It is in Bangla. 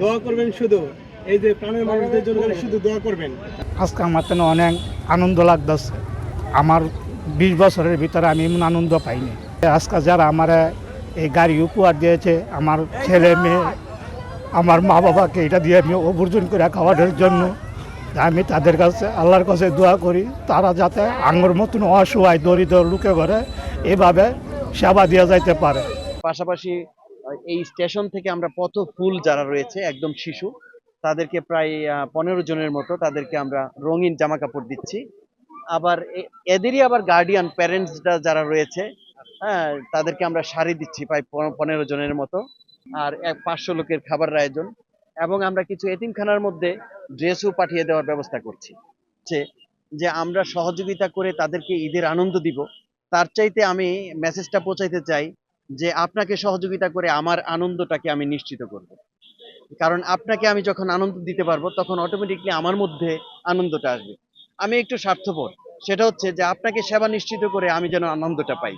দোয়া করবেন শুধু। এই যে প্রাণের মানুষদের জন্য শুধু দোয়া করবেন। আজকে আমার তো অনেক আনন্দ লাগতেছে। আমার বিশ বছরের ভিতরে আমি এমন আনন্দ পাইনি। আজকে যারা আমার এই গাড়ি উপহার দিয়েছে আমার ছেলে মেয়ে আমার মা বাবাকে এটা দিয়ে আমি অবর্জন করে খাওয়ানোর জন্য আমি তাদের কাছে আল্লাহর কাছে দোয়া করি তারা যাতে আঙুর মতন অসহায় দরিদ্র লোকে ঘরে এভাবে সেবা দেওয়া যাইতে পারে। পাশাপাশি এই স্টেশন থেকে আমরা পথ ফুল যারা রয়েছে, একদম শিশু, তাদেরকে প্রায় পনেরো জনের মতো তাদেরকে আমরা রঙিন জামা কাপড় দিচ্ছি। আবার এদেরই আবার গার্ডিয়ান প্যারেন্টসরা যারা রয়েছে হ্যাঁ তাদেরকে আমরা শাড়ি দিচ্ছি প্রায় পনেরো জনের মতো, আর এক পাঁচশো লোকের খাবারের আয়োজন। এবং আমরা কিছু এতিমখানার মধ্যে ড্রেসও পাঠিয়ে দেওয়ার ব্যবস্থা করছি। যে আমরা সহযোগিতা করে তাদেরকে ঈদের আনন্দ দিব, তার চাইতে আমি মেসেজটা পৌঁছাইতে চাই যে আপনাকে সহযোগিতা করে আমার আনন্দটাকে আমি নিশ্চিত করব। কারণ আপনাকে আমি যখন আনন্দ দিতে পারব, তখন অটোমেটিকলি আমার মধ্যে আনন্দটা আসবে। আমি একটু স্বার্থপর। সেটা হচ্ছে যে আপনাকে সেবা নিশ্চিত করে আমি যেন আনন্দটা পাই।